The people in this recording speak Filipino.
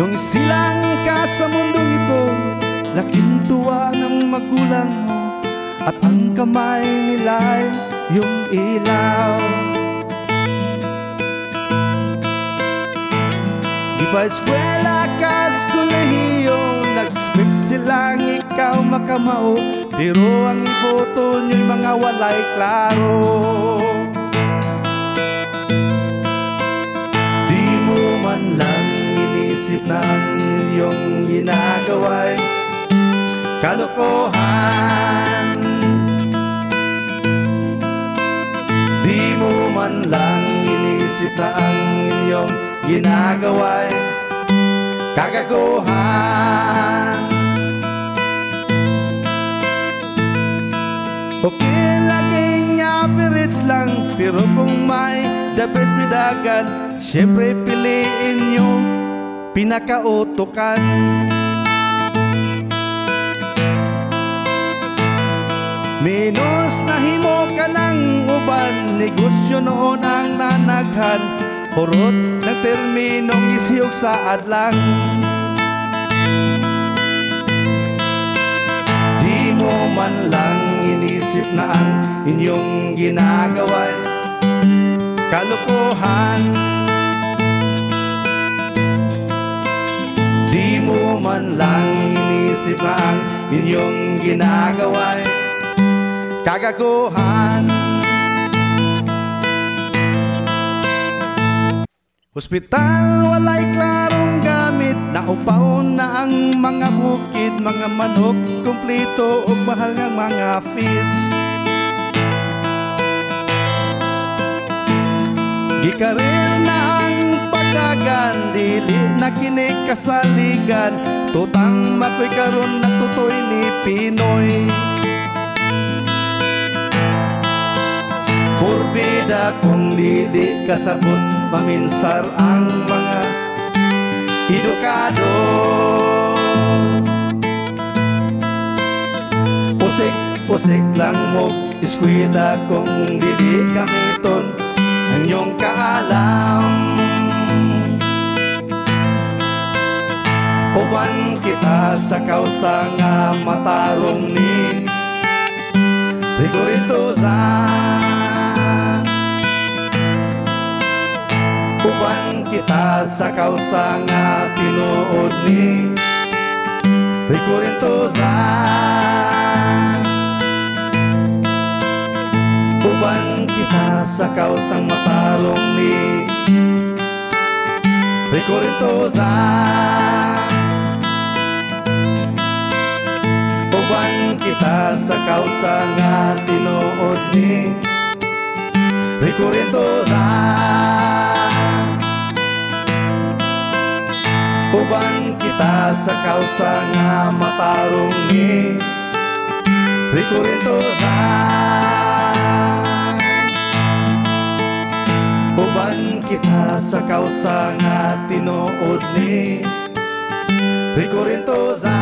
Nung silang ka sa mundong ito Laking tuwa ng magulang mo At ang kamay nila'y yung ilaw. Di ba eskwela kas kolehiyo Nag-expect silang ikaw makamao Pero ang iboto niyo'y mga walay klaro. Ang iyong ginagawa'y. Kalokohan. Di mo man lang inisip na ang iyong ginagawa'y. Kagaguhan. Okay, laging average lang Pero kung may the best midagan Siyempre piliin nyo Pinakautokan. Minus na himo ka ng uban Negosyo noon ang nanaghan. Purot ng terminong isiyog sa adlang. Di mo man lang inisip na ang inyong ginagawa Kalukuhan mo man lang inisip ang inyong ginagawa Kagaguhan. Hospital, walay klarong gamit. Naupaw na ang mga bukid Mga manok, kumplito o mahal ng mga feeds. Ang pagdagan Dili na kinikasaligan Tutang makoy karon na tutoy ni Pinoy. Purbida kung dili kasabot Paminsar ang mga edukados. Pusik-pusik lang mo Eskwela kung dili gamiton Ang iyong kaalam Uban kita sa kausa nga matarong ni Rigorito Uban kita sa kausa nga tinuod ni Ricorintosa Uban kita sa kausang matarong ni Ricorintosa Uban sa kausa nga tinuod ni Ricorintosa Uban kita sa kausa nga matarong ni Ricorintosa Uban kita sa kausa nga tinuod ni Ricorintosa